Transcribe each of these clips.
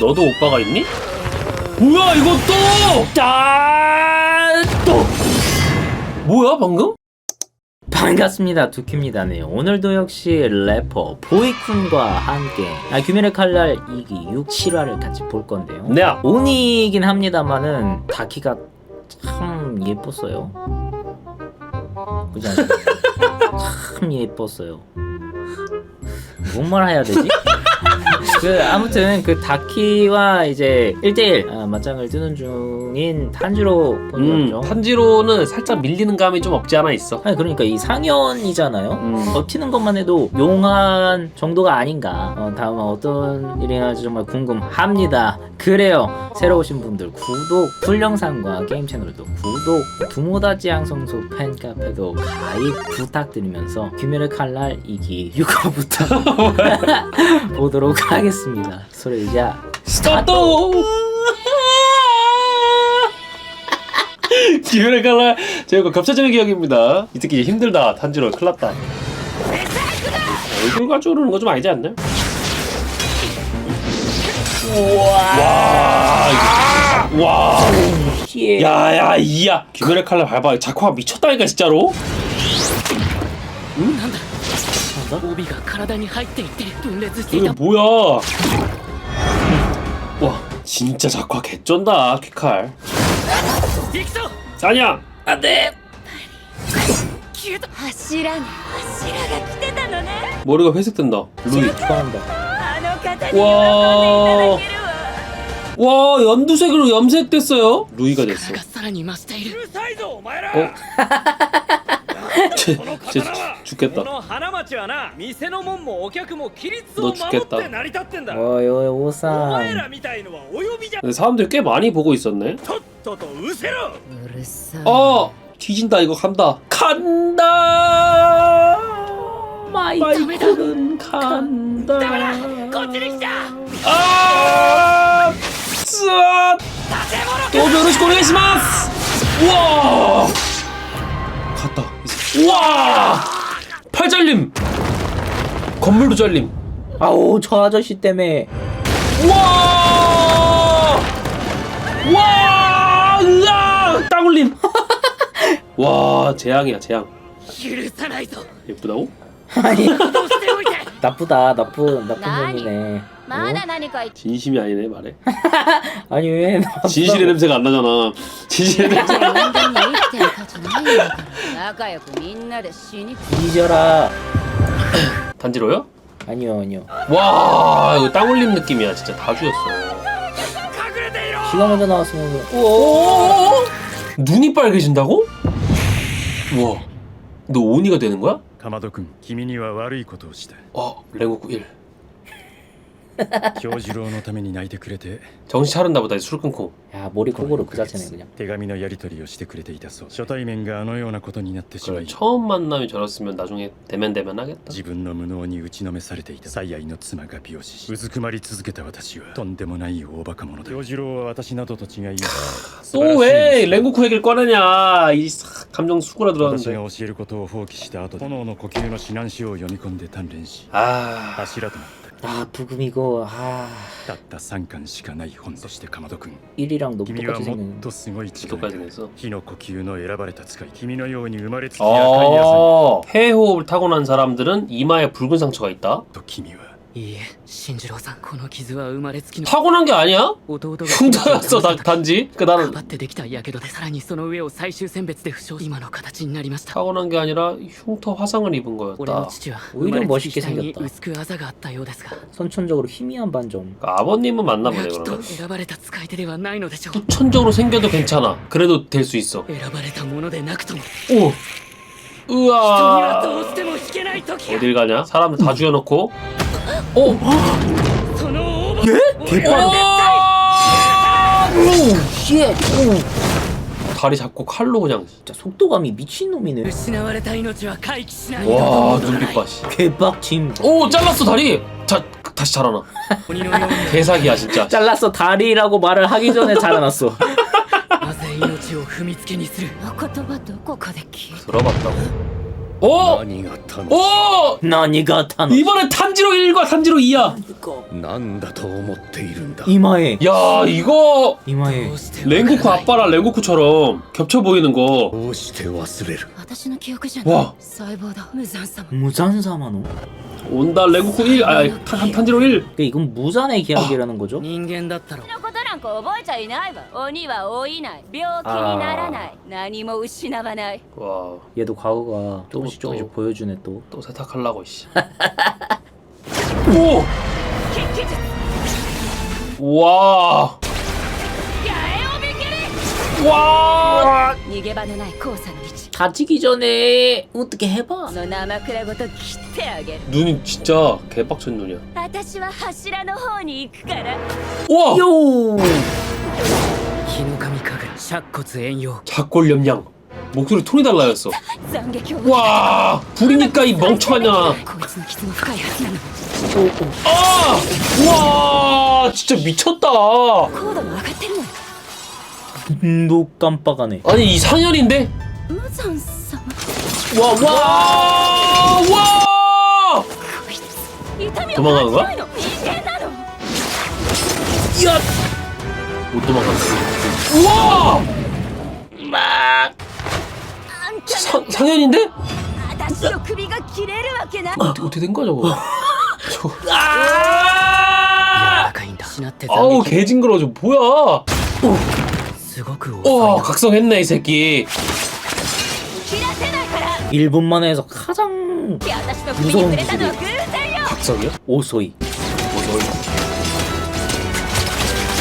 너도 오빠가 있니? 뭐야 이거 또! 짠! 또! 뭐야 방금? 반갑습니다 두키입니다 네 오늘도 역시 래퍼 보이쿤과 함께 아, 규민의 칼날 2기 6, 7화를 같이 볼 건데요 네. 온이긴 합니다만은 다키가 참 예뻤어요 그지 않습니까? 참 예뻤어요 뭔 말 해야 되지? 그 아무튼 그 다키와 이제 1대1 아, 맞짱을 뜨는 중인 탄지로 음, 본거죠 탄지로는 살짝 밀리는 감이 좀 없지 않아 있어. 아니 그러니까 이 상현이잖아요. 음. 버티는 것만 해도 용한 정도가 아닌가. 어, 다음은 어떤 일이 날지 정말 궁금합니다. 그래요. 새로 오신 분들 구독, 풀 영상과 게임 채널도 구독, 두모다지 양성소 팬카페도 가입 부탁드리면서 규멸의 칼날 2기 6화부터 보도록 하겠습니다. 소리 이제 스타트! 기회를 갈라 제가 겹쳐지는 기억입니다. 이 이제 힘들다 탄지로 큰일 났다. 얼굴 가지고 그러는 거 좀 아니지 않냐? 와, 와, 예. 야야 이야 규멸의 칼날 밟아 작화 미쳤다니까 진짜로. 帯が体に入っていって分裂してい 이게 た 뭐야? 와 진짜 작화 개쩐다 퀴칼. 行くぞ 아니야. 消えた柱ね柱が来てたのね 머리가 회색된다. 루이. 축하한다. あの方にわー喜んでいただけるわ 와 연두색으로 염색됐어요. 루이가 됐어. がさらに増している 어? 쟤, 쟤 죽겠다. この花町はな店の門もお客も規律のを守っつけたて成り立ってんだ 어이 어이 お前 오상. らみたいのはお呼びじゃ 근데 사람들이 꽤 많이 보고 있었네. とっととうせろうるさい 어 뒤진다 이거 간다. 간다. 마이클은 간다. こっちに来た 아! 쓰아! 또 요로시고 오네가시마스! 우와! 갔다. 우와! 팔 잘림! 건물도 잘림. 아우 저 아저씨 때문에 우와! 와! 으아! 딱 올림. 와, 재앙이야, 재앙. 許さないぞ 예쁘다고? 아니 どうしておいて 나쁘다 나쁜 나쁜 나니? 놈이네. まだ何か言って 진심이 아니네, 말해. 아니 왜 나쁘다고. 진실의 냄새가 안 나잖아. 진실의 냄새. 人間に生きてる価値ないんだから仲良くみんなで死に 잊어라. 단지로요? 아니요 아니요. 와, 이거 땅 올림 느낌이야. 진짜 다 죽였어. 隠れていろ 지가 먼저 나왔으면 오! 눈이 빨개진다고? 우와. 너 오니가 되는 거야? かまど君君には悪いことをしたあ煉獄る。京次郎のために泣いてくれて 정신 차렸나 보다, 술 끊고. 야 머리 코고로 그 자체네 그냥. 手紙のやり取りをしてくれていたそう初対面があのようなことになってしま 그래, い 처음 만남이 저랬으면 나중에 대면 대면 하겠다. 自分の無能に打ちのめされていた最愛の妻が病死しうずくまり続けた私はとんでもない大バカ者だ京次郎は私などと違い 또 왜 랭고쿠 얘기를 꺼내냐? 이 싹 감정 수그라 私 들어갔는데. が教えることを放棄した後炎の呼吸の指南書を読み込んで鍛錬し 아, 柱となっ 아 부금이고 아 たたった3巻しかない本そしてかまど君 1이랑 너 君は 똑같이 もっ 생긴. とすごい力 똑같이 が 됐어. 火の呼吸の選ばれた使い君のように生まれつき赤い朝 어, 폐호흡을 타고난 사람들은 이마에 붉은 상처가 있다. と君は いいえ新次郎さんこの傷は生まれつきの 타고난 게 아니야? 弟が 흉터였어 다- 단지. 그 か 나는 ばってできたやけどでさらにその上を最終選別で負傷今の形になりました 타고난 게 아니라 흉터 화상을 입은 俺の 거였다. 父は 오히려 生まれつき 멋있게 額に 생겼다. 薄くあざがあったようですが 선천적으로 희미한 반점. 그러니까 아버님은 맞나 俺は 보네 きっと 그러면. 選ばれた使い手ではないのでしょう 후천적으로 생겨도 괜찮아. 그래도 될 수 있어. 選ばれたものでなくとも 오. 人には 우와. どうしても引けない時が 어딜 가냐? 사람들 다 죽여놓고. 오. そのオーバー 쉣! 오! 다리 잡고 칼로 그냥. 진짜 속도감이 미친놈이네. 失われた命は回帰しない 와 눈빛 봐. 씨. 개빡침. 오 잘랐어 다리. 자 다시 자라나. 鬼のように 개사기야 진짜. 잘랐어 다리라고 말을 하기 전에 자라났어. なぜ命を踏みつけにするお言葉どこかで聞いた 들어봤다고. 어? 何が楽し 어? 나니가 타노 이번엔 탄지로 1과 탄지로 2야. いなんだと思っているんだ 이마에 야 이거 이마에 랭고쿠 아빠랑 랭고쿠처럼 겹쳐 보이는 거. どうして忘れる私の記憶じゃないわ細胞だ無残様 무산사마노 온다 랭고쿠 1, 아 탄, 탄지로 1. 그러니까 이건 무산의 계약이라는 거죠? 人間だったろのこと なんか覚えちゃいないわ鬼は老いない病気にならない何も失わない 와. 얘도 과거가 조금씩 또, 또. 조금씩 보여주네 또 또 세탁하려고 씨. 오! 血気術 와! 八重をびきり 와! 逃げ場のない交差の位置 다치기 전에 어떻게 해봐 この生倉ごと切ってあげる 눈이 진짜 개빡친 눈이야. 私は柱の方に行くから 와! 요 日の神神楽尺骨炎陽 작골 염량. 목소리 톤이 달라졌어. 斬撃を 와! 불이니까 이 멍청한 년아. こいつの傷も深いはずなの 아! 와! 진짜 미쳤다. 高度も上がってるのよ 눈도 깜빡하네 아니 이상현인데? 無残様 와! 와! 와! こいつ痛みを 도망가는 感 거야? じないの人間なの 야! 못 도망갔어. 우와! あんた 상, 상현인데? 私の首が切れるわけない 어떻게, 어떻게 된 거야 저거? 저거. 柔 아! らかいんだ失って斬 아우 撃 개 징그러워 저 뭐야? すごく遅い 와 な 각성했네 이 새끼. 일본 만화에서 가장 무서운 기술이 박석이요? 오소이 오소이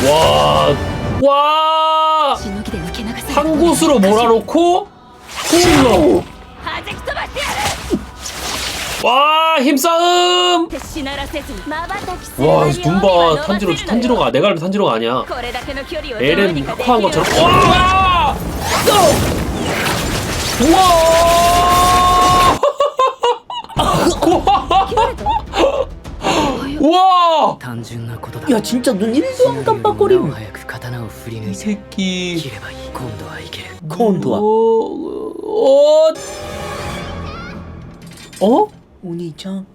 와... 와... 한 곳으로 몰아놓고 홈런. 와 힘싸움. 와 눈봐 탄지로 탄지로가 내가 알면 탄지로가 아니야. 에렌 흑화한 것처럼. 와! 또! 우와! 와, 単純なことだ 야 진짜 눈 1도 안 死ぬよりもなお 깜빡거림 早く刀を振り抜 이 いて 새끼. 切ればいい今度はいける 콘도와 어, 어? 어? 오니짱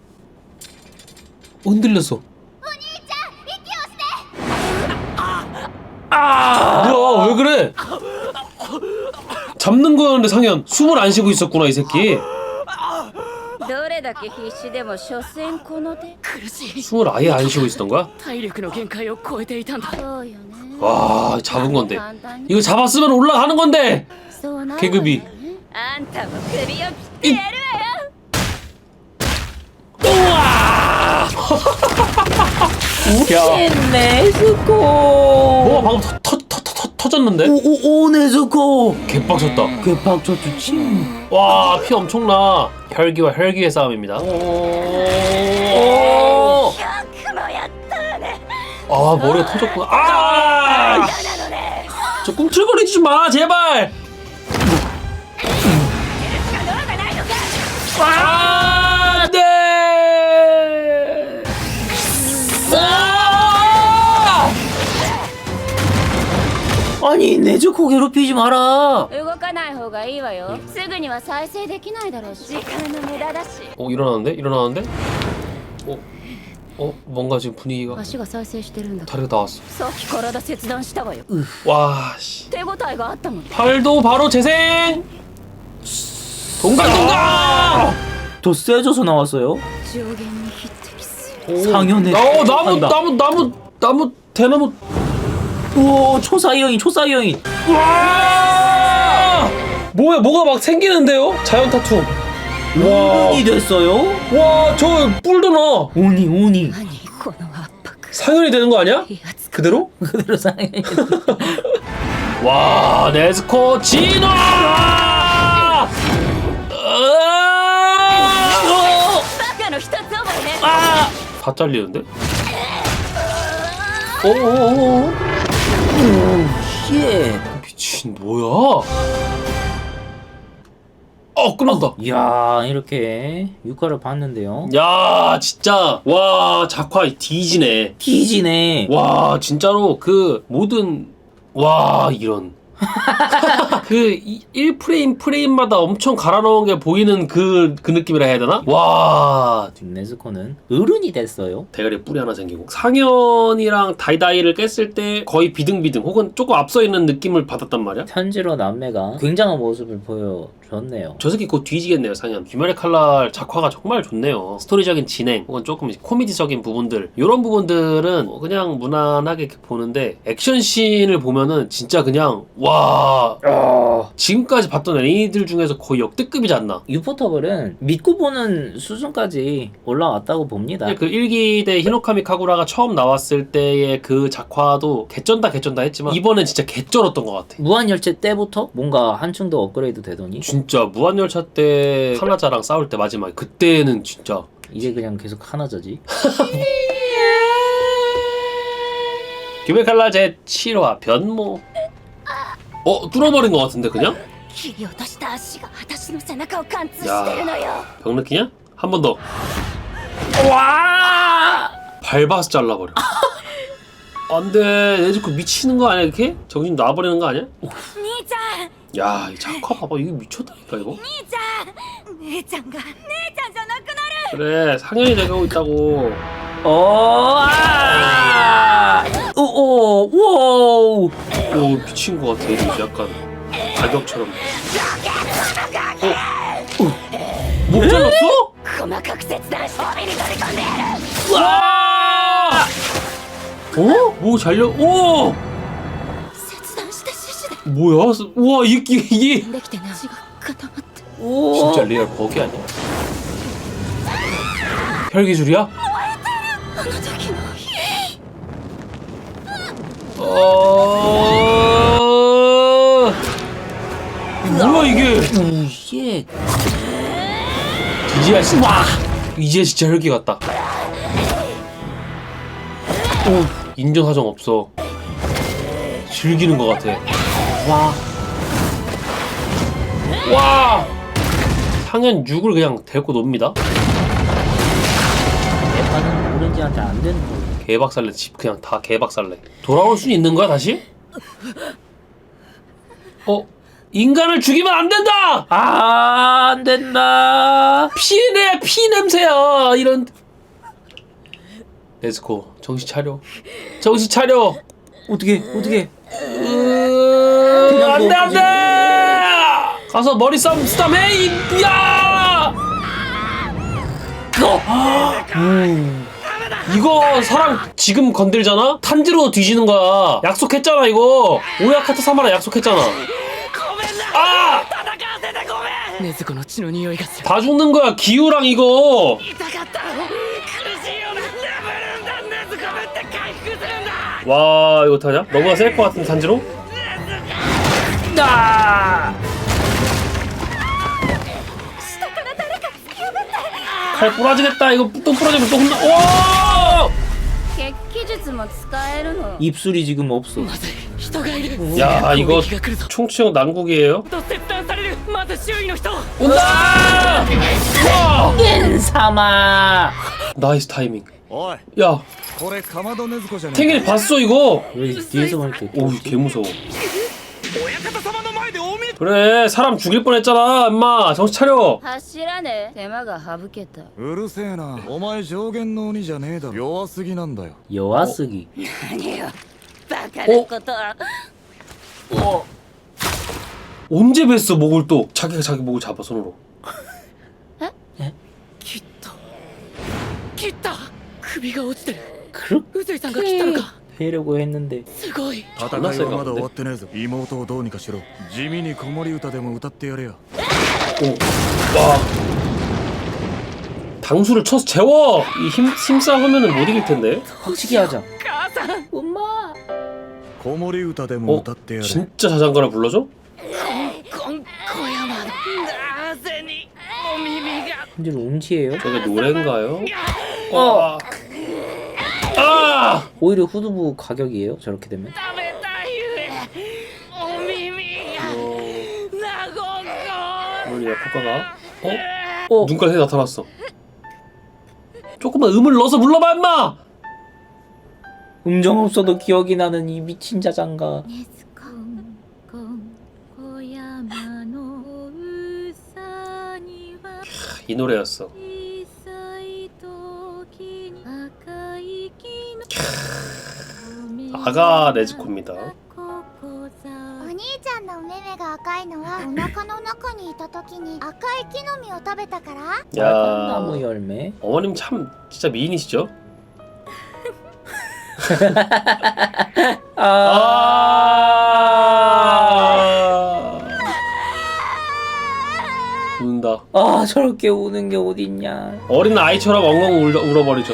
흔들렸어. 아, 뭐야, 왜 그래? 잡는 거였는데 상현 숨을 안 쉬고 있었구나 이 새끼. どれだけ必死でも所詮この手苦しい 숨을 아예 안 쉬고 있었던 거야? 体力の限界を超えていたんだそうよね 와, 잡은 건데. 簡単に 이거 잡았으면 올라가는 건데. そうなるわよね 계급이. あんたも首を切ってやるわよ 야, 네즈코 뭐가 방금 터, 터, 터, 터, 터, 터졌는데? 오오오 네즈코 개빡쳤다. 개빡쳤지 침 와, 피 엄청나. 혈기와 혈기의 싸움입니다. 오. よくもやったわね 아, 머리가 터졌구나. 아! なのね 저 꿈틀거리지 마, 제발. しか能がないのか 아, 아니 네즈코 괴롭히지 마라 動かない方がいいわよすぐには再生できないだろうし時間の無駄だし 어, 일어나는데? 일어나는데? 어, 어, 뭔가 지금 분위기가 足が再生してるんだ 다르게 나왔어. さっき体切断したわよ 와, 씨. 手応えがあったもん 팔도 바로 재생. 동강 동강. 더 세져서 나왔어요 上限に匹敵する 상현의 어, 나무 한다. 나무 나무 나무 대나무. 오 초사이 형이 초사이 형이 와! 뭐야, 뭐가 막 생기는데요? 자연 타투. 와, 은근히 됐어요 와, 저 뿔도 나. 오니 오니 何この圧迫 상현이 되는 거 아니야? 威圧感 그대로? 그대로 상현이 와, 네즈코 진화! 으아! バカの一つ覚えね 아! 다 잘리는데? 오오오 쉣 미친 뭐야? 어 끝났다. 이야 이렇게 육화를 봤는데요 야 진짜 와 작화 뒤지네. 뒤지네 와 진짜로 그 모든 와 이런 그 1프레임 프레임마다 엄청 갈아 넣은 게 보이는 그, 그 느낌이라 해야 되나? 와 네즈코는 어른이 됐어요. 대가리에 뿔이 하나 생기고 상현이랑 다이다이를 깼을 때 거의 비등비등 혹은 조금 앞서 있는 느낌을 받았단 말이야 현지로 남매가 굉장한 모습을 보여 줬네요. 저 새끼 곧 뒤지겠네요 상현. 귀멸의 칼날 작화가 정말 좋네요. 스토리적인 진행 혹은 조금 코미디적인 부분들. 이런 부분들은 뭐 그냥 무난하게 이렇게 보는데 액션씬을 보면은 진짜 그냥 와. 지금까지 봤던 애니들 중에서 거의 역대급이지 않나? 유포터블은 믿고 보는 수준까지 올라왔다고 봅니다. 근데 그 1기 때 히노카미 카구라가 처음 나왔을 때의 그 작화도 개쩐다 개쩐다 했지만 이번엔 진짜 개쩔었던 것 같아. 무한열차 때부터 뭔가 한층 더 업그레이드 되더니 진짜 무한열차 때 칼라자랑 싸울 때 마지막에 그때는 진짜 이제 그냥 계속 하나자지. 귀멸 칼날 제 7화 변모 어 뚫어버린 것 같은데 그냥? 切り落とした足が私の背中を貫通してるのよ 병 느끼냐? 한 번 더 와! 밟아서 잘라버려 안돼 내즈코 미치는 거 아니야 이렇게? 정신 놔버리는 거 아니야? 兄ちゃん 야 이 작화 봐봐 이거 미쳤다니까 이거 兄ちゃん姉ちゃんが姉ちゃんじゃなくなる 그래 상현이 돼가고 있다고 어! 아! 오! 오! 오! 오 미친 거 같아 이거 약간 가격처럼 어? 어? 목 잘랐어? 細かく切断して帯に取り込んでやる 와! 어? 뭐 잘려? 오! 切断した獅子で 뭐야? 우와 이게 이게 できてな血が固まって 오! 진짜 리얼 버기 아니야? 혈기술이야? あの時の 어... 뭐야 이게? 오, 쉣. 이제야 진짜 와! 이제 진짜 혈기 같다. 오 인정 사정 없어. 즐기는 것 같아. 와. 와. 상현 6을 그냥 데리고 놉니다. 대파는 오렌지한테 안 되는 거. 개박살내 집 그냥 다 개박살내. 돌아올 수 있는 거야 다시? 어 인간을 죽이면 안 된다. 아, 안 된다. 피내 피 냄새야 이런. 네스코 정신 차려. 정신 차려. 어떻게, 어떻게. 으... 안돼 안돼! 가서 머리 싸움 싸움 해 이야! 어! 이거 사람 지금 건들잖아? 탄지로 뒤지는 거야. 약속했잖아 이거. 오야카트 사마라 약속했잖아. 아! 다 죽는 거야 기우랑 이거. 와 이거 어떡하냐? 너무나 셀 것 같은 탄지로? 아! 칼 부러지겠다 이거 또 부러지면 또 혼나 오! 血気術も使えるの 입술이 지금 없어. まずい人がいる 야 攻 이거 撃が来るぞ 충치형 난국이에요? と切断されるまず周囲の人 온다! 와! 겐사마! 나이스 타이밍 おい 야 これかまどねずこじゃね 탱일 봤어 이거? 왜 뒤에서 보니까 오 개무서워 親方様の前でおめ 그래 사람 죽일 뻔했잖아 엄마 정신 차려 走らねえ手間が省けたうるせえなお前上限の鬼じゃねえだろ弱すぎなんだよ 여와쓰기. 何よバカなことは 언제 뵀어 목을 또 자기가 자기 목을 잡아 손으로 切った切った 首が落ちてる 그렇게 宇髄さんが切ったのか 하려고 했는데 すごい戦いはまだ終わってねえぞ妹をどうにかしろ地味に子守歌でも歌ってやれよ 와 당수를 쳐서 재워 이 힘, 힘싸움 하면은 못 이길 텐데 확실히 하자. 母さん 엄마. 子守歌でも 어 歌ってやれ 진짜 자장가를 불러줘? こん小山なぜにお耳が 현재는 음치예요? 저게 노래인가요? 어. 오히려 후두부 가격이에요? 저렇게 되면? 우리야. 어. 코카가? 어? 어? 어. 눈깔 새 나타났어. 조금만 음을 넣어서 불러봐 임마! 음정 없어도 기억이 나는 이 미친 자장가. 이 노래였어. 아가 네즈코입니다. ここざお兄ちゃんのお目目が赤いのはお腹の中にいた時に赤い木の実を食べたから 나무 야 열매. 어머님 참 진짜 미인이시죠? 아. 운다. 아 저렇게 우는 게 어딨냐. 어린 아이처럼 엉엉 울어, 울어버리죠.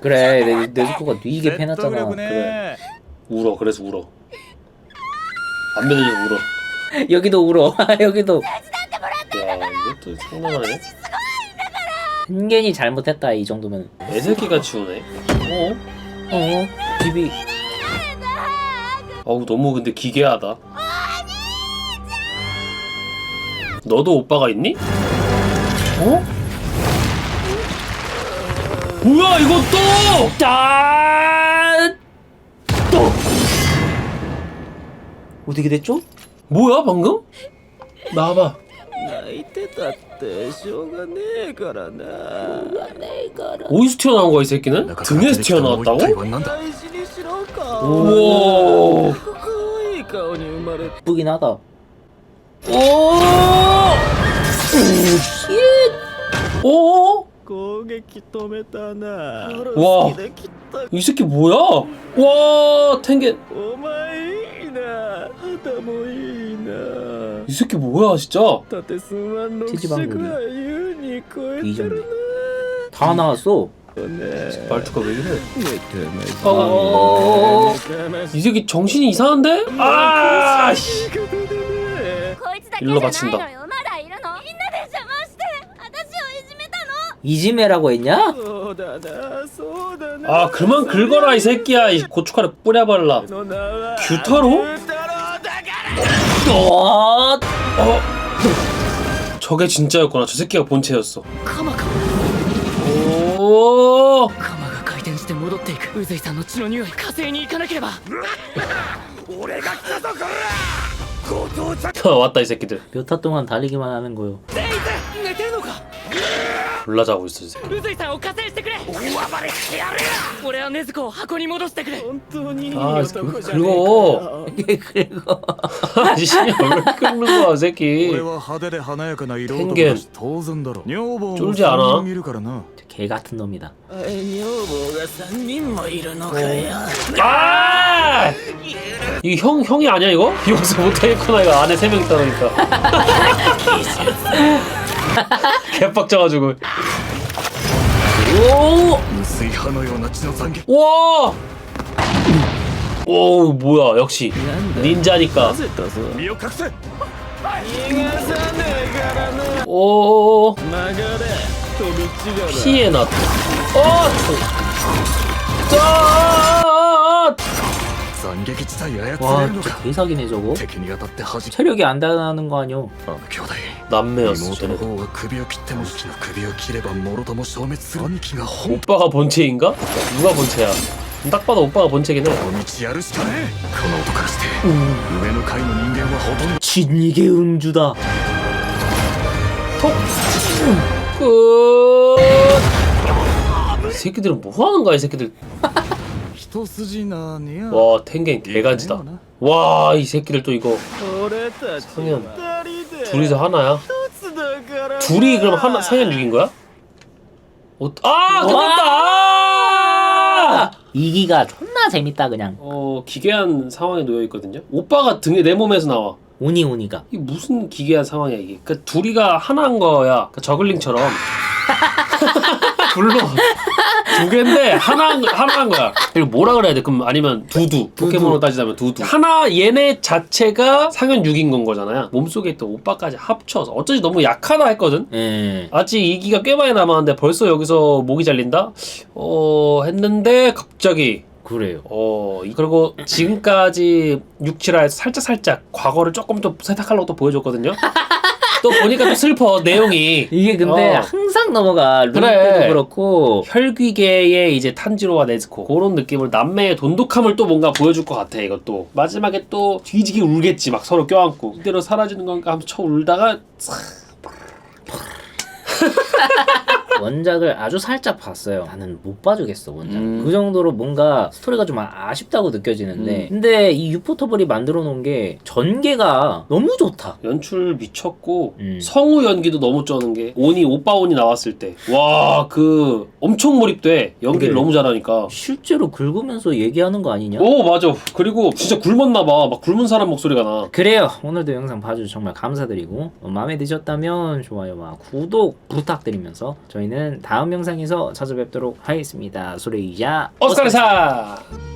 그래 내, 내주코가 되게 네, 패놨잖아. 그래. 울어 그래서 울어. 안 믿어줘서 울어. 여기도 울어. 여기도. 야 이것도 상당하네. 은근히 잘못했다 이 정도면. 애새끼가 치우네. 어? 어? 집이 어우 너무 근데 기괴하다. 너도 오빠가 있니? 어? 뭐야 이거 또! 아! 또 어떻게 됐죠? 뭐야 방금? 나와봐. 泣いてたってしょうがねえからな 어디서 튀어나온 거야 이 새끼는? 中から出 등에서 てきたのは一体 튀어나왔다고? はなんだ大事にしろか 우와. 可愛い顔に生まれ 예쁘긴 하다. 오! 오! 攻撃止めたなわあ好きで切った 이 새끼 뭐야? 와 탱겐 お前いいな肌もいいな 이 새끼 뭐야 진짜? 縦数万六尺 체지방률이 は優に超えて 이점이 る 다 나왔어. ね 말투가 왜 이래? あ 어... 이 새끼 정신이 이상한데? 아! 씨. こいつだけじゃ 일로 ない 바친다 のよ 이지메라고 했냐? そうだなそうだな 아 그만 긁어라 이 새끼야 이 고춧가루 뿌려버릴라 の名は 규타로? 太郎だから 어, 어? 저게 진짜였구나 저 새끼가 본체였어 カマか 오 カマが回転して戻っていく宇髄さんの血の匂い火星に行かなければ 왔다 이 새끼들 몇 타 동안 달리기만 하는 거요. 寝てるのか 졸라 자고 있어 이 새끼 宇髄さんを加勢してくれ大暴れしてやる俺は禰豆子を箱に戻してくれ本当にいい 아 男じゃねえか 긁어 그리고 아저씨 왜 긁는 거야 이 새끼 俺は派手で華やかな色男天元だし当然だろ女房も 쫄지 않아? 3人いるからな 개 같은 놈이다. 女房が3人もいるのかよ 아! 이거 형 형이 아니야 이거? 용서 못하겠구나 이거 안에 세 명 있다 그러니까 개빡쳐가지고 오! 無水派のような血の残虐 와! 오 뭐야 역시 닌자니까 焦ったぞ身を隠せ逃がさねえからな 오 曲がれ飛び違が 피해나 어! 짜! 斬撃地帯操 와 れるの 진짜 か 개사기네 저거. 敵に当たって弾き 체력이 안 달아나는 거 아니오? あの兄弟 남매였어 妹の 쟤네 方が首を切っても父の首を切ればもろとも消滅する兄貴が本 오빠가 본체인가? 누가 본체야? 딱 봐도 오빠가 본체긴 해 当の道やるしかねえこの音からして上の階の人間はほとんど 진이게 음주다. 끝! 이 새끼들은 뭐 하는 거야 이 새끼들 一筋縄には 와 탱겐 개간지다 와 이 새끼들 또 이거 俺たち성현 二人で 둘이서 하나야? 둘이 그럼 하나 상현 6인 거야? 어, 아 끝났다. 아! 이기가 존나 재밌다 그냥 어 기괴한 상황에 놓여 있거든요. 오빠가 등에 내 몸에서 나와. 오니 오니가 이게 무슨 기괴한 상황이야 이게. 그러니까 둘이가 하나인 거야. 그러니까 저글링처럼. 불러. 두 개인데 하나 하나인 거야. 이거 뭐라 그래야 돼? 그럼 아니면 두두. 포켓몬으로 따지자면 두두. 하나 얘네 자체가 상현 6인 건 거잖아요. 몸속에 있던 오빠까지 합쳐서 어쩐지 너무 약하다 했거든. 예. 아직 2기가 꽤 많이 남았는데 벌써 여기서 목이 잘린다? 어 했는데 갑자기 그래요. 어 이- 그리고 지금까지 6, 7화에서 살짝 살짝 과거를 조금 더 세탁하려고 또 보여줬거든요. 또 보니까 또 슬퍼 내용이 이게 근데 어. 항상 넘어가 룰 그래. 때도 그렇고 혈귀계의 이제 탄지로와 네즈코 그런 느낌을 남매의 돈독함을 또 뭔가 보여줄 것 같아 이것도 마지막에 또 뒤지게 울겠지 막 서로 껴안고 이대로 사라지는 건가 하면서 쳐 울다가 원작을 아주 살짝 봤어요. 나는 못 봐주겠어 원작. 음. 그 정도로 뭔가 스토리가 좀 아- 아쉽다고 느껴지는데, 음. 근데 이 유포터블이 만들어 놓은 게 전개가 너무 좋다. 연출 미쳤고 음. 성우 연기도 너무 쩌는 게 온이 오빠 온이 나왔을 때 와 그 엄청 몰입돼 연기를 그래. 너무 잘하니까 실제로 긁으면서 얘기하는 거 아니냐? 오 맞아 그리고 진짜 굶었나 봐막 굶은 사람 목소리가 나 그래요. 오늘도 영상 봐주셔서 정말 감사드리고 어, 마음에 드셨다면 좋아요와 구독 부탁드리면서 저희는 다음 영상에서 찾아뵙도록 하겠습니다. 소레이자 오스카르사